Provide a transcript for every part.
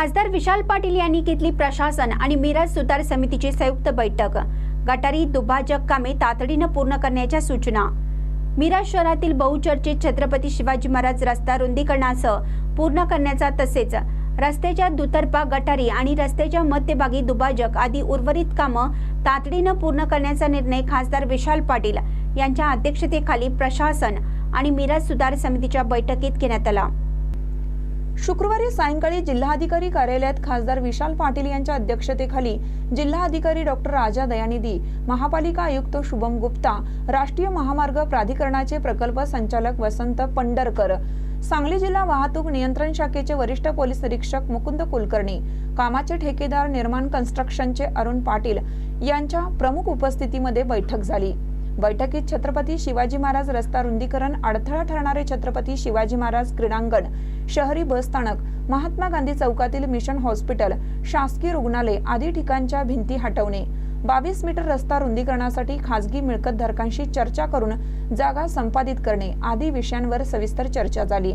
खासदार विशाल पाटील यांनी घेतली प्रशासन आणि मिरज सुधार समितीची संयुक्त बैठक. गटारी दुभाजक कामे तातडीनं पूर्ण करण्याच्या सूचना. मिरज शहरातील बहुचर्चित छत्रपती शिवाजी महाराज रस्ता रुंदीकरणासह पूर्ण करण्याचा तसेच रस्त्याच्या दुतर्फा गटारी आणि रस्त्याच्या मध्यभागी दुभाजक आदी उर्वरित कामं तातडीनं पूर्ण करण्याचा निर्णय खासदार विशाल पाटील यांच्या अध्यक्षतेखाली प्रशासन आणि मिरज सुधार समितीच्या बैठकीत घेण्यात आला. शुक्रवारी सायंकाळी जिल्हाधिकारी कार्यालयात खासदार विशाल पाटील यांच्या अध्यक्षतेखाली जिल्हाधिकारी डॉक्टर राजा दयानिधी महापालिका आयुक्त शुभम गुप्ता राष्ट्रीय महामार्ग प्राधिकरणाचे प्रकल्प संचालक वसंत पंढरकर सांगली जिल्हा वाहतूक नियंत्रण शाखेचे वरिष्ठ पोलीस निरीक्षक मुकुंद कुलकर्णी कामाचे ठेकेदार निर्माण कन्स्ट्रक्शनचे अरुण पाटील यांच्या प्रमुख उपस्थितीमध्ये बैठक झाली. बैठकीत छत्रपती शिवाजी महाराज रस्ता रुंदीकरण अडथळा ठरणारे छत्रपती शिवाजी महाराज क्रीडांगण शहरी बसस्थानक महात्मा गांधी चौकातील मिशन हॉस्पिटल शासकीय रुग्णालय आदी ठिकाणच्या भिंती हटवणे. बावीस मीटर रस्ता रुंदीकरणासाठी खासगी मिळकतधारकांशी चर्चा करून जागा संपादित करणे आदी विषयांवर सविस्तर चर्चा झाली.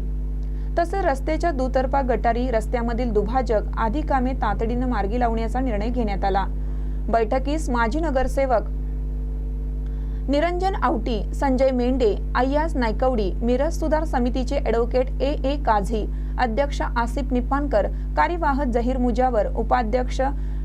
तसे रस्त्याच्या दुतर्फा गटारी रस्त्यामधील दुभाजक आदी कामे तातडीनं मार्गी लावण्याचा निर्णय घेण्यात आला. बैठकीस माजी नगरसेवक निरंजन आवटी संजय मेंढे अय्याज नायकवडी मिरज सुधार समितीचे ॲडव्होकेट ए. ए. काझी अध्यक्ष आसिफ निपानकर कार्यवाह जहीर मुजावर उपाध्यक्ष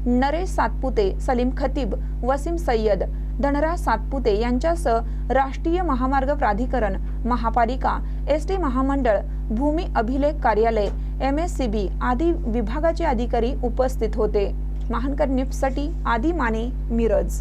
नरेश सातपुते सलीम खतीब वसीम सय्यद धनराज सातपुते यांच्यासह राष्ट्रीय महामार्ग प्राधिकरण महापालिका एस टी महामंडळ भूमी अभिलेख कार्यालय एम एस सी बी आदी विभागाचे अधिकारी उपस्थित होते. महानकर निप्ससाठी आदी माने मिरज.